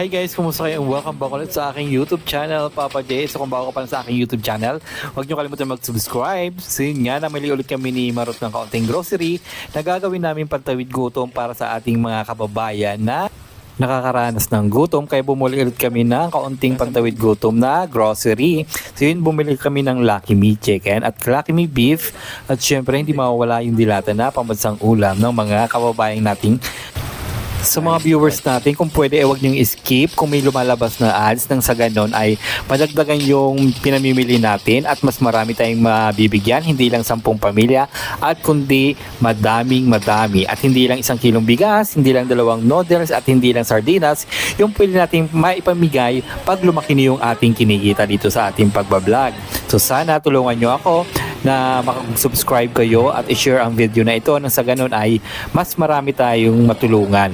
Hi guys, kumusta kayo? Welcome back ulit sa aking YouTube channel, Papa J. So kung bago ka pa sa aking YouTube channel, huwag niyo kalimutan mag-subscribe. So yun nga, namili ulit kami ni Marot ng kaunting grocery na gagawin namin pantawid gutom para sa ating mga kababayan na nakakaranas ng gutom kaya bumuli ulit kami ng kaunting pantawid gutom na grocery. So yun, bumili kami ng Lucky Me Chicken at Lucky Me Beef at syempre hindi mawawala yung dilata na pambansang ulam ng mga kababayan nating sa mga viewers natin, kung pwede, eh, wag niyong skip kung may lumalabas na ads nang sa ganon ay padagdagan yung pinamimili natin at mas marami tayong mabibigyan, hindi lang sampung pamilya at kundi madaming madami. At hindi lang isang kilong bigas, hindi lang dalawang noodles at hindi lang sardinas, yung pwede natin maipamigay pag lumaki na yung ating kinikita dito sa ating pagbablog. So sana tulungan nyo ako na makasubscribe kayo at i-share ang video na ito nang sa ganun ay mas marami tayong matulungan.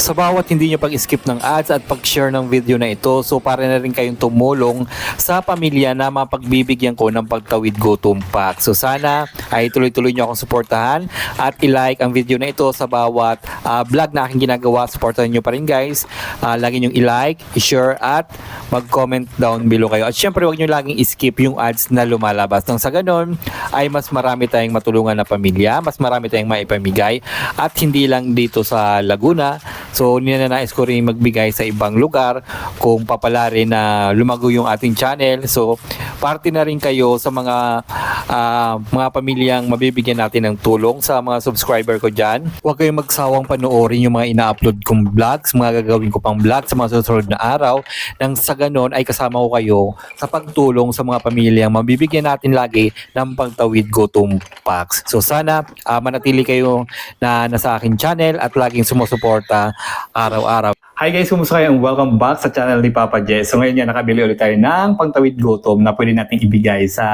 Sa bawat hindi nyo pag-skip ng ads at pag-share ng video na ito, so para na rin kayong tumulong sa pamilya na mapagbibigyan ko ng pagtawid gutom pack. So sana ay tuloy-tuloy nyo akong suportahan at i-like ang video na ito sa bawat ah, vlog na aking ginagawa. Supportahan nyo pa rin guys. Ah, lagi nyo i-like, i-share at mag-comment down below kayo. At syempre huwag nyo laging skip yung ads na lumalabas. Nang sa ganun ay mas marami tayong matulungan na pamilya, mas marami tayong maipamigay at hindi lang dito sa Laguna. So ninanais ko rin magbigay sa ibang lugar kung papalari na lumago yung ating channel. So parte na rin kayo sa mga ah, mga pamilyang mabibigyan natin ng tulong sa mga subscriber ko dyan. Huwag kayong magsawang panoorin yung mga ina-upload kong vlogs, mga gagawin ko pang vlog sa mga susunod na araw. Nang sa ganon ay kasama ko kayo sa pagtulong sa mga pamilyang mabibigyan natin lagi ng pagtawid gutom packs. So sana ah, manatili kayo na nasa akin channel at laging sumusuporta araw-araw. Hi guys, kumusta kayo? Welcome back sa channel ni Papa Jess. So ngayon yan, nakabili ulit tayo ng pangtawid gutom na pwede natin ibigay sa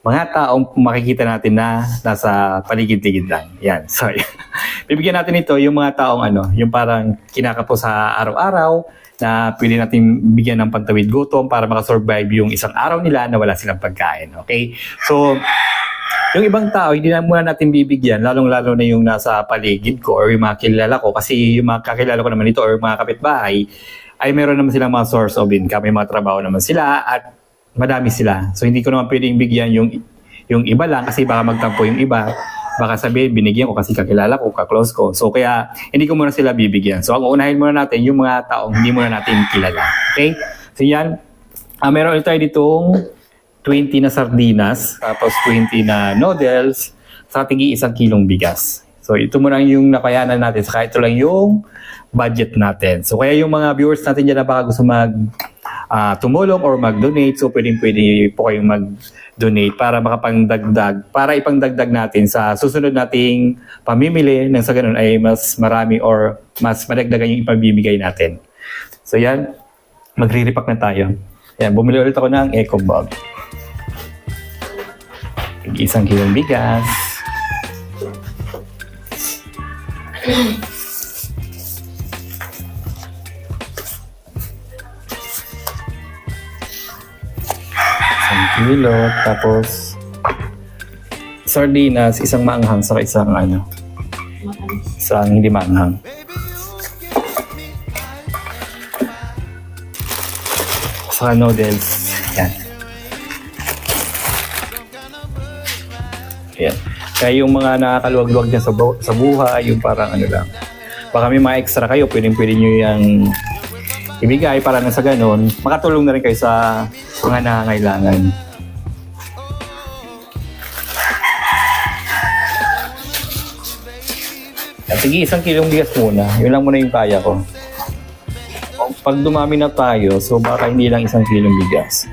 mga taong makikita natin na nasa paligid-ligid lang. Yan, sorry. Bibigyan natin ito yung mga taong ano, yung parang kinakapo sa araw-araw na pwede natin bigyan ng pantawid gutom para makasurvive yung isang araw nila na wala silang pagkain. Okay? So, yung ibang tao, hindi na muna natin bibigyan, lalong-lalo na yung nasa paligid ko or yung mga kilala ko. Kasi yung mga kakilala ko naman ito or mga kapitbahay, ay meron naman silang mga source of income. May mga trabaho naman sila at madami sila. So hindi ko naman pwedeng bigyan yung yung iba lang kasi baka magtampo yung iba. Baka sabihin, binigyan ko kasi kakilala ko, kaklose ko. So kaya hindi ko muna sila bibigyan. So ang unahin muna natin yung mga taong hindi muna natin kilala. Okay? So yan. Ah, meron ulit tayo ditong 20 na sardinas, tapos 20 na noodles, sa tigi isang kilong bigas. So ito muna yung napayanan natin, saka ito lang yung budget natin. So kaya yung mga viewers natin dyan na baka gusto mag ah, tumulong or mag-donate, so pwedeng pwede po kayong mag-donate para makapangdagdag, para ipangdagdag natin sa susunod nating pamimili nang sa ganun ay mas marami or mas madagdagan yung ipamimigay natin. So yan, magre-repack na tayo. Yan, bumili ulit ako ng Eco Bag. Isang kilong bigas. Isang kilo. Tapos, sardinas, isang maanghang sa isang ano, isang hindi maanghang. Saka noodles. Yan. Yan. Kaya yung mga nakakaluwag-luwag dyan sa, bu- sa buhay, yung parang ano lang. Baka may mga extra kayo, pwedeng pwede nyo yung ibigay para na sa ganun, makatulong na rin kayo sa mga nangangailangan. Sige, isang kilong bigas muna. Yun lang muna yung kaya ko. Pag dumami na tayo, so baka hindi lang isang kilong bigas.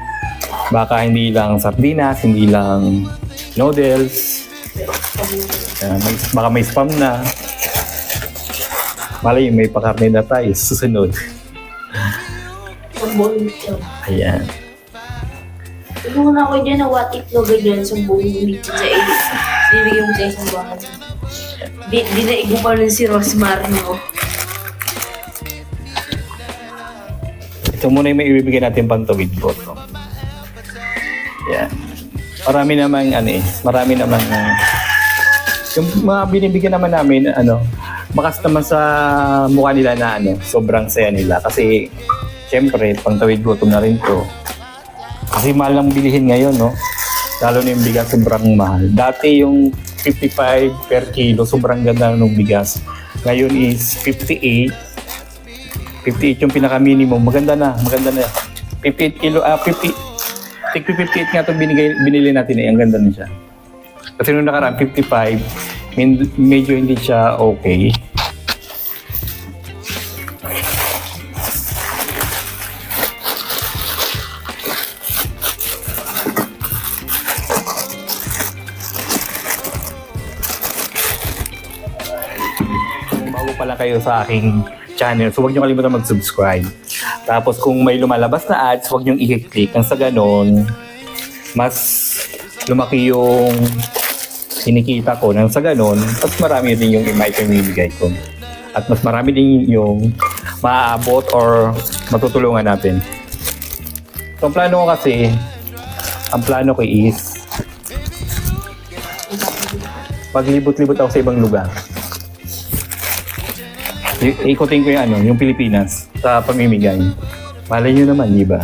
Baka hindi lang sardinas, hindi lang noodles. Uh, may, baka may spam na. Malay, may pakarne na tayo. Susunod. Buong ito. Ayan. Tulungan ako dyan na what if no ganyan sa buong meeting sa iyo. Bibigyan mo sa isang bahay. Di, di na igupa nun si Rosmar, no? Ito muna yung may ibibigay natin pang tawid po. Yan. Marami namang ano eh, marami namang uh, yung mga binibigyan naman namin ano, bakas naman sa mukha nila na ano, sobrang saya nila. Kasi, syempre, pangtawid gutom na rin to. Kasi mahal lang bilihin ngayon, no? Lalo na yung bigas, sobrang mahal. Dati yung 55 per kilo, sobrang ganda ng bigas. Ngayon is 58. 58 yung pinaka-minimum. Maganda na, maganda na. 58 kilo, ah, 50, tig 58 nga itong binigay, binili natin eh. Ang ganda na siya. Kasi nung nakaraan, 55, min- medyo hindi siya okay. Bago pa lang kayo sa aking channel, so huwag niyo kalimutan mag-subscribe. Tapos kung may lumalabas na ads, huwag niyo i-click. Nang sa ganon, mas lumaki yung kinikita ko. Nang sa ganon, mas marami din yung maipamimigay ko. At mas marami din yung maaabot or matutulungan natin. So, ang plano ko kasi, ang plano ko is paglibot-libot ako sa ibang lugar. I- ikutin ko yung ano, yung Pilipinas sa pamimigay. Malay nyo naman, di ba?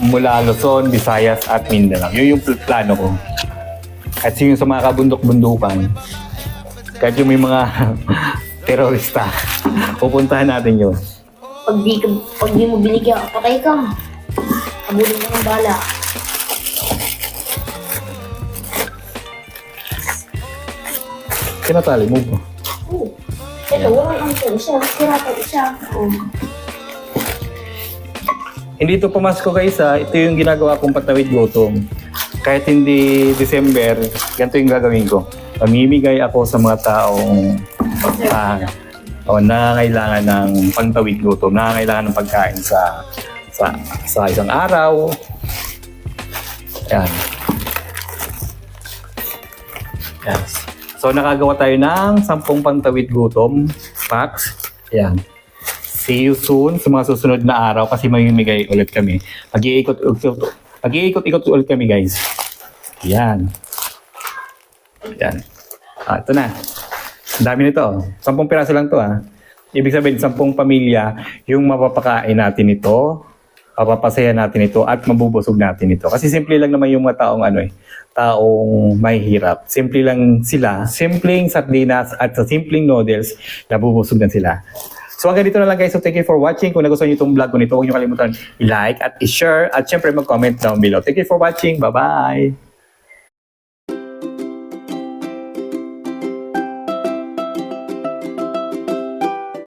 Mula Luzon, Visayas at Mindanao. Yun yung pl- plano ko. At yung sa mga kabundok-bundukan, kahit yung may mga terorista, pupuntahan natin yun. Pag di, ka, pag di mo binigyan, patay ka. Abulin ka ng bala. Kinatali mo ba? Oo. Walang ang ito. Isa, pa isa. Oh. Hindi ito pumasko guys ha. Ito yung ginagawa kong patawid gutom. Kahit hindi December, ganito yung gagawin ko. Pamimigay ako sa mga taong ah, o nangangailangan ng pantawid gutom, nangangailangan ng pagkain sa sa sa isang araw. Yan. Yes. So nakagawa tayo ng 10 pantawid gutom packs. Yan. See you soon sa mga susunod na araw kasi mamimigay ulit kami. Mag-iikot mag-iikot-ikot ulit kami guys. Yan. Yan. Ah, ito na. Ang dami nito. Sampung piraso lang to ah. Ibig sabihin, sampung pamilya yung mapapakain natin ito, papapasaya natin ito, at mabubusog natin ito. Kasi simple lang naman yung mga taong ano eh, taong may hirap. Simple lang sila. Simpleng sardinas at sa simpleng noodles, nabubusog na sila. So hanggang dito na lang guys. So thank you for watching. Kung nagustuhan niyo itong vlog ko nito, huwag niyo kalimutan i-like at i-share at syempre mag-comment down below. Thank you for watching. Bye-bye!